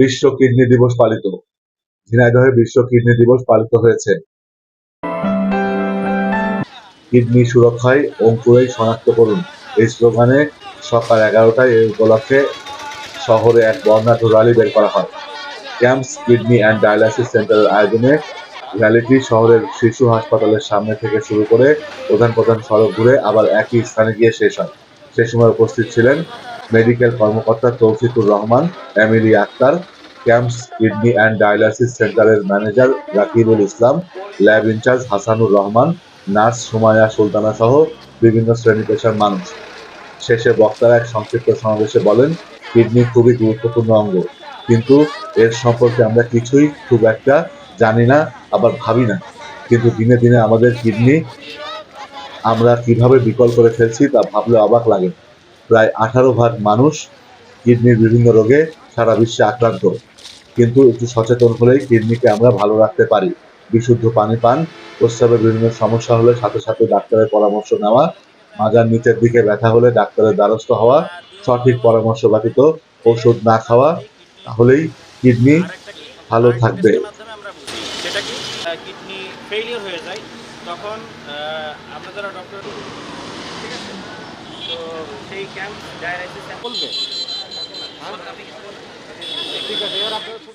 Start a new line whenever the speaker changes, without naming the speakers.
বিশ্ব কিডনি দিবস পালিত। ঝিনাইদহে বিশ্ব কিডনি দিবস পালিত হয়েছে। কিডনি সুরক্ষায় অঙ্কুরেই শনাক্ত করুন। এই স্লোগানে সকাল এগারোটায় এই উপলক্ষে শহরে এক বর্ণাঢ্য র্যালি বের করা হয়। ক্যাম্পস, কিডনি অ্যান্ড ডায়ালাইসিস সেন্টারের আয়োজনে র্যালিটি শহরের শিশু হাসপাতালের সামনে থেকে শুরু করে প্রধান প্রধান সড়ক ঘুরে আবার একই স্থানে গিয়ে শেষ হয়। সে সময় উপস্থিত ছিলেন মেডিকেল কর্মকর্তা Toufiqur Rahman, Emily Akter, camps, kidney and dialysis সেন্টারের manager Rakibul Islam, lab incharge Hasanur Rahman, nurse Sumaiya Sultana সহ বিভিন্ন শ্রেণি পেশার মানুষ। শেষে বক্তারা এক সংক্ষিপ্ত সমাবেশে বলেন, কিডনি খুবই গুরুত্বপূর্ণ অঙ্গ, কিন্তু এর সম্পর্কে আমরা কিছুই খুব একটা জানি না, আবার ভাবি না। কিন্তু দিনে দিনে আমাদের কিডনি আমরা কীভাবে বিকল করে ফেলছি তা ভাবলে অবাক লাগে। প্রায় আঠারো ভাগ মানুষ কিডনির বিভিন্ন রোগে সারা বিশ্বে আক্রান্ত। কিন্তু একটু সচেতন হলেই কিডনিকে আমরা ভালো রাখতে পারি। বিশুদ্ধ পানি পান, প্রস্রাবের বিভিন্ন সমস্যা হলে সাথে সাথে ডাক্তারের পরামর্শ নেওয়া, মাজার নিচের দিকে ব্যথা হলে ডাক্তারের দ্বারস্থ হওয়া, সঠিক পরামর্শ ব্যতীত ওষুধ না খাওয়া, তাহলেই কিডনি ভালো থাকবে।
কিডনি হয়ে যায়, তখন যারা ডক্টর ঠিক আছে? সেই ক্যাম্প ডায়ালাইসিস বলবে ঠিক আছে এবার আপনার